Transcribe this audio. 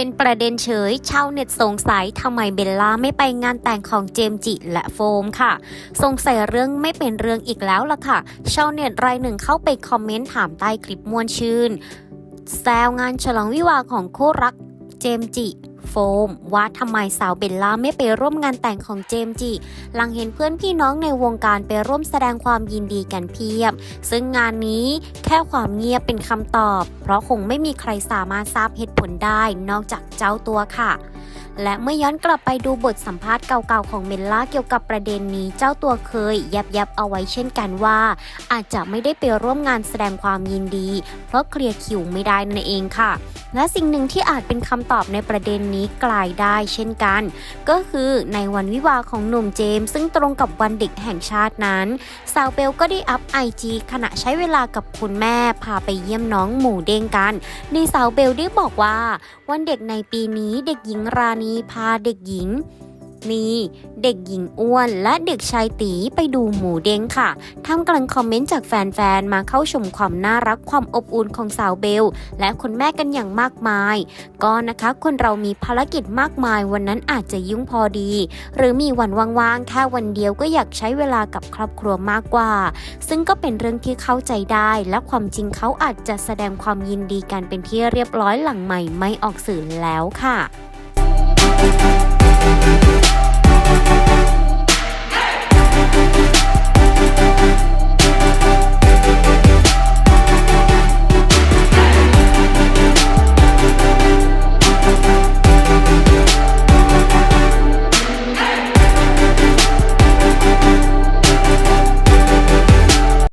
เป็นประเด็นเฉยชาวเน็ตสงสัยทำไมเบลล่าไม่ไปงานแต่งของเจมจิและโฟมค่ะ สงสัยเรื่องไม่เป็นเรื่องอีกแล้วล่ะค่ะ ชาวเน็ตรายหนึ่งเข้าไปคอมเมนต์ถามใต้คลิปมวนชื่น แซวงานฉลองวิวาของคู่รักเจมจิโฟมว่าทำไมสาวเบลล่าไม่ไปร่วมงานแต่งของเจมส์จิหลังเห็นเพื่อนพี่น้องในวงการไปร่วมแสดงความยินดีกันเพียบ ซึ่งงานนี้แค่ความเงียบเป็นคำตอบ เพราะคงไม่มีใครสามารถทราบเหตุผลได้นอกจากเจ้าตัวค่ะและเมื่อย้อนกลับไปดูบทสัมภาษณ์เก่าๆของเมลล่าเกี่ยวกับประเด็นนี้เจ้าตัวเคย ยับยับๆเอาไว้เช่นกันว่า อาจจะไม่ได้ไปร่วมงานแสดงความยินดี เพราะเคลียร์คิวไม่ได้นั่นเองค่ะ และสิ่งหนึ่งที่อาจเป็นคำตอบในประเด็นนี้กลายได้เช่นกัน ก็คือในวันวิวาของหนุ่มเจมส์ซึ่งตรงกับวันเด็กแห่งชาตินั้น สาวเบลก็ได้อัพไอจีขณะใช้เวลากับคุณแม่พาไปเยี่ยมน้องหมูเด้งกันในสาวเบลได้บอกว่า วันเด็กในปีนี้เด็กหญิงราณีพาเด็กหญิง มี เด็กหญิงอ้วนและเด็กชายตีไปดูหมูเด้งค่ะท่ามกลางคอมเมนต์จากแฟนๆ มาเข้าชมความน่ารักความอบอุ่นของสาวเบล และคุณแม่กันอย่างมากมาย ก็นะคะคนเรามีภารกิจมากมายวันนั้นอาจจะยุ่งพอดี หรือมีวันว่างๆ แค่วันเดียวก็อยากใช้เวลากับครอบครัวมากกว่า ซึ่งก็เป็นเรื่องที่เข้าใจได้ และความจริงเขาอาจจะแสดงความยินดีกันเป็นที่เรียบร้อยหลังใหม่ไม่ออกสื่อแล้วค่ะ